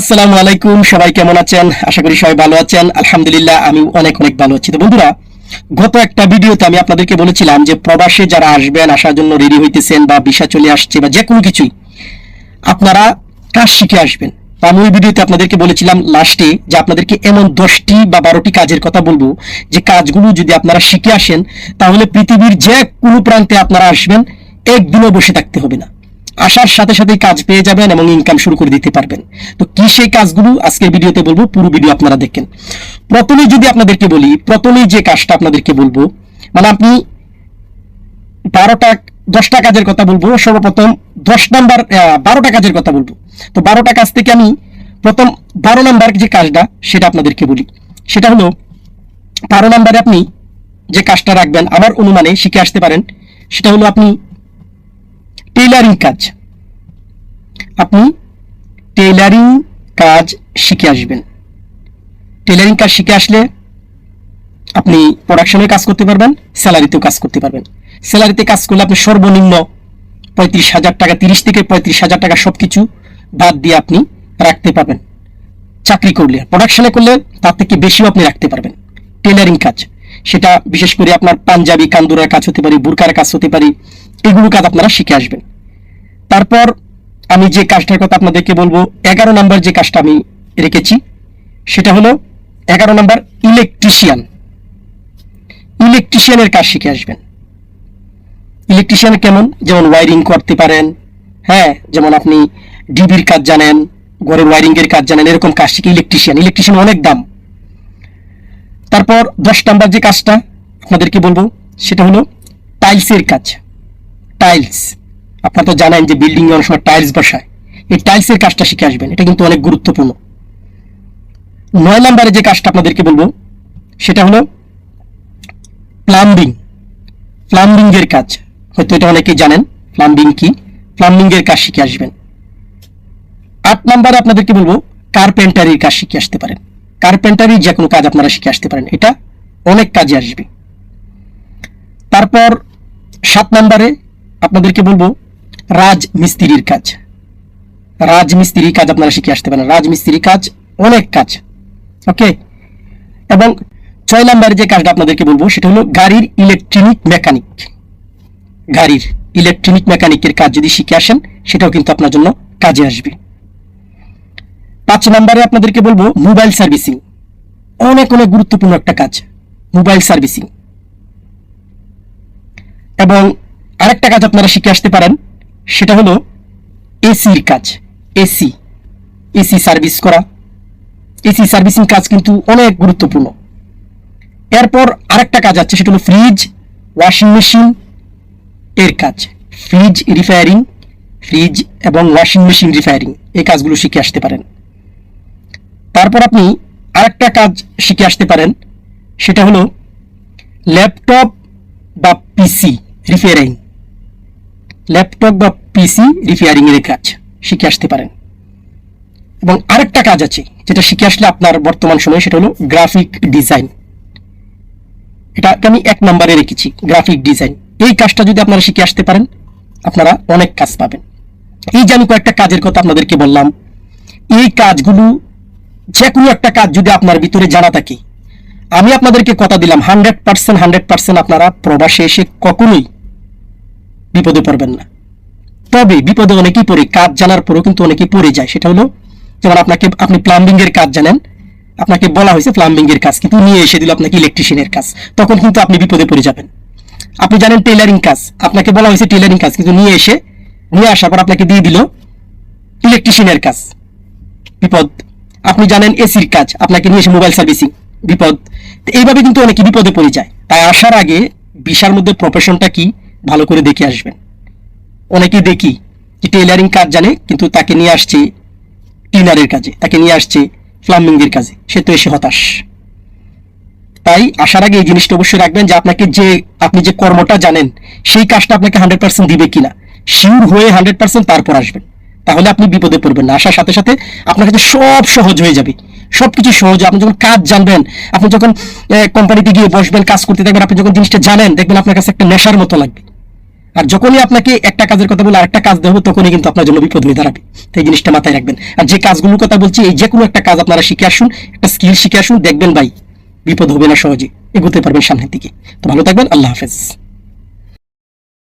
আসসালামু আলাইকুম, সবাই কেমন আছেন? আশা করি সবাই ভালো আছেন। আলহামদুলিল্লাহ আমি অনেক অনেক ভালো আছি। তো বন্ধুরা, গত একটা ভিডিওতে আমি আপনাদেরকে বলেছিলাম যে প্রবাসে যারা আসবেন, আসার জন্য রেডি হইতেছেন বা ভিসা চলে আসছে বা যে কোনো কিছুই, আপনারা কাজ শিখে আসবেন। তো আমি ওই ভিডিওতে আপনাদেরকে বলেছিলাম লাস্টে যে আপনাদেরকে এমন দশটি বা বারোটি কাজের কথা বলব যে কাজগুলো যদি আপনারা শিখে আসেন, তাহলে পৃথিবীর যে কোনো প্রান্তে আপনারা আসবেন, একদিনও বসে থাকতে হবে না। আসার সাথে সাথে কাজ পেয়ে যাবেন এবং ইনকাম শুরু করে দিতে পারবেন। তো কি সেই কাজগুলো আজকের ভিডিওতে বলব, পুরো ভিডিও আপনারা দেখেন। প্রথমে যদি আপনাদেরকে বলি প্রথমেই যে কাজটা আপনাদেরকে বলব মানে আপনি বারোটা, দশটা কাজের কথা বলব, সর্বপ্রথম দশ নাম্বার বারোটা কাজের কথা বলব। তো বারোটা কাজ থেকে আমি প্রথম বারো নাম্বার যে কাজটা, সেটা আপনাদেরকে বলি। সেটা হলো, বারো নাম্বারে আপনি যে কাজটা রাখবেন, আমার অনুমানে শিখে আসতে পারেন, সেটা হলো আপনি টেইলারিং কাজ। আপনি টেইলারিং কাজ শিখে আসবেন। টেইলারিং কাজ শিখে আসলে আপনি প্রোডাকশনে কাজ করতে পারবেন স্যালারিতেও কাজ করতে পারবেন। স্যালারিতে কাজ করলে আপনি সর্বনিম্ন পঁয়ত্রিশ হাজার টাকা, তিরিশ থেকে পঁয়ত্রিশ হাজার টাকা সব কিছু বাদ দিয়ে আপনি রাখতে পারবেন। চাকরি করলে প্রোডাকশনে করলে তার থেকে বেশিও আপনি রাখতে পারবেন। টেলারিং কাজ, সেটা বিশেষ করে আপনার পাঞ্জাবি, কান্দুরার কাজ হতে পারে, বুরকার কাজ হতে পারে, এগুলো কাজ আপনারা শিখে আসবেন। তারপর আমি যে কাজটার কথা আপনাদেরকে বলব, এগারো নাম্বার যে কাজটা আমি রেখেছি, সেটা হলো এগারো নাম্বার ইলেকট্রিশিয়ান। ইলেকট্রিশিয়ানের কাজ শিখে আসবেন। ইলেকট্রিশিয়ান কেমন? যেমন ওয়ারিং করতে পারেন হ্যাঁ যেমন আপনি ডিবির কাজ জানেন, ঘরের ওয়ারিং এর কাজ জানেন, এরকম কাজ শিখে ইলেকট্রিশিয়ান। ইলেকট্রিশিয়ান অনেক দাম। তারপর দশ নাম্বার যে কাজটা আপনাদেরকে বলব, সেটা হলো টাইলসের কাজ। টাইলস আপনারা তো জানেন যে বিল্ডিং এ অনেক সময় টাইলস বসায়। এই টাইলসের কাজটা শিখে আসবেন, এটা কিন্তু অনেক গুরুত্বপূর্ণ। নয় নম্বরে যে কাজটা আপনাদেরকে বলব, সেটা হলো প্লাম্বিং প্লাম্বিং এর কাজ। হয়তো এটা অনেকেই জানেন প্লাম্বিং কি? প্লাম্বিং এর কাজ শিখে আসবেন। আট নম্বরে আপনাদেরকে বলব কার্পেন্টারির কাজ শিখে আসতে পারেন। কার্পেন্টারির যে কোনো কাজ আপনারা শিখে আসতে পারেন, এটা অনেক কাজে আসবে। তারপর সাত নম্বরে আপনাদেরকে বলব রাজমিস্ত্রির কাজ। রাজমিস্ত্রির কাজ আপনারা শিখে আসতে পারেন। রাজমিস্ত্রির কাজ অনেক কাজ, ওকে? এবং ছয় নম্বরে যে কাজটা আপনাদেরকে বলব, সেটা হলো গাড়ির ইলেকট্রনিক মেকানিক। গাড়ির ইলেকট্রনিক মেকানিকের কাজ যদি শিখে আসেন, সেটাও কিন্তু আপনার জন্য কাজে আসবে। পাঁচ নম্বরে আপনাদেরকে বলব, মোবাইল সার্ভিসিং। অনেক অনেক গুরুত্বপূর্ণ একটা কাজ, মোবাইল সার্ভিসিং। এবং আরেকটা কাজ আপনারা শিখে আসতে পারেন সেটা হলো এসির কাজ, এসি এসি সার্ভিস করা। এসি সার্ভিসিং কাজ কিন্তু অনেক গুরুত্বপূর্ণ। এরপর আরেকটা কাজ আছে, সেটা হলো ফ্রিজ, ওয়াশিং মেশিন এর কাজ। ফ্রিজ রিফায়ারিং, ফ্রিজ এবং ওয়াশিং মেশিন রিফায়ারিং, এই কাজগুলো শিখে আসতে পারেন। তারপর আপনি আরেকটা কাজ শিখে আসতে পারেন, সেটা হলো ল্যাপটপ বা পিসি রিপেয়ারিং ল্যাপটপ বা পিসি রিপেয়ারিং এর কাজ শিখে আসতে পারেন। এবং আরেকটা কাজ আছে, যেটা শিখে আসলে আপনার বর্তমান সময়ে, সেটা হলো গ্রাফিক ডিজাইন এটা আমি এক নম্বরে রেখেছি গ্রাফিক ডিজাইন এই কাজটা যদি আপনারা শিখে আসতে পারেন, আপনারা অনেক কাজ পাবেন। এই যে আমি কয়েকটা কাজের কথা আপনাদেরকে বললাম, এই কাজগুলো যে কোনো একটা কাজ যদি আপনার ভিতরে জানা থাকে, আমি আপনাদেরকে কথা দিলাম হান্ড্রেড পার্সেন্ট হান্ড্রেড পার্সেন্ট আপনারা প্রবাসে এসে কখনোই বিপদে পড়বেন না। তবে বিপদে অনেকেই পড়ে, কাজ জানার পরেও কিন্তু অনেকেই পড়ে যায়। সেটা হলো, যেমন আপনাকে, আপনি প্লাম্বিং এর কাজ জানেন, আপনাকে বলা হয়েছে প্লাম্বিং এর কাজ, কিন্তু নিয়ে এসে দিল আপনাকে ইলেকট্রিশিয়ানের কাজ। তখন কিন্তু আপনি বিপদে পড়ে যাবেন। আপনি জানেন টেলারিং কাজ, আপনাকে বলা হয়েছে টেলারিং কাজ, কিন্তু নিয়ে এসে, নিয়ে আসার পর আপনাকে দিয়ে দিল ইলেকট্রিশিয়ানের কাজ। বিপদ। আপনি জানেন এসির কাজ, আপনাকে নিয়ে এসে মোবাইল সার্ভিসিং বিপদ। এইভাবে কিন্তু অনেকে বিপদে পড়ে যায়। তাই আসার আগে বিশার মধ্যে প্রফেশনটা কি, ভালো করে দেখে আসবেন। অনেকেই দেখি যে টেলারিং কাজ জানে, কিন্তু তাকে নিয়ে আসছে ক্লিনারের কাজে, তাকে নিয়ে আসছে প্লাম্বিং কাজে। সে তো এসে হতাশ। তাই আসার আগে এই জিনিসটা অবশ্যই রাখবেন যে আপনাকে যে, আপনি যে কর্মটা জানেন, সেই কাজটা আপনাকে হান্ড্রেড পার্সেন্ট দিবে কিনা। শিওর হয়ে হান্ড্রেড পার্সেন্ট তারপর আসবেন। তাহলে আপনি বিপদে পড়বেন না। আসার সাথে সাথে আপনার কাছে সব সহজ হয়ে যাবে। সবকিছু সহজ। আপনি যখন কাজ জানবেন, আপনি যখন কোম্পানিতে গিয়ে বসবেন, কাজ করতে থাকবেন, আপনি যখন জিনিসটা জানেন, দেখবেন আপনার কাছে একটা নেশার মতো লাগবে। আর যখনই আপনাকে একটা কাজের কথা বলে আরেকটা কাজ দেবো, তখনই কিন্তু আপনার জন্য বিপদ হয়ে দাঁড়াবে। তাই জিনিসটা মাথায় রাখবেন। আর যে কাজগুলোর কথা বলছি, এই যে কোনো একটা কাজ আপনারা শিখে আসুন, একটা স্কিল শিখে আসুন, দেখবেন ভাই, বিপদ হবে না সহজে, এগোতে পারবেন সামনের দিকে। তো ভালো থাকবেন, আল্লাহ হাফেজ।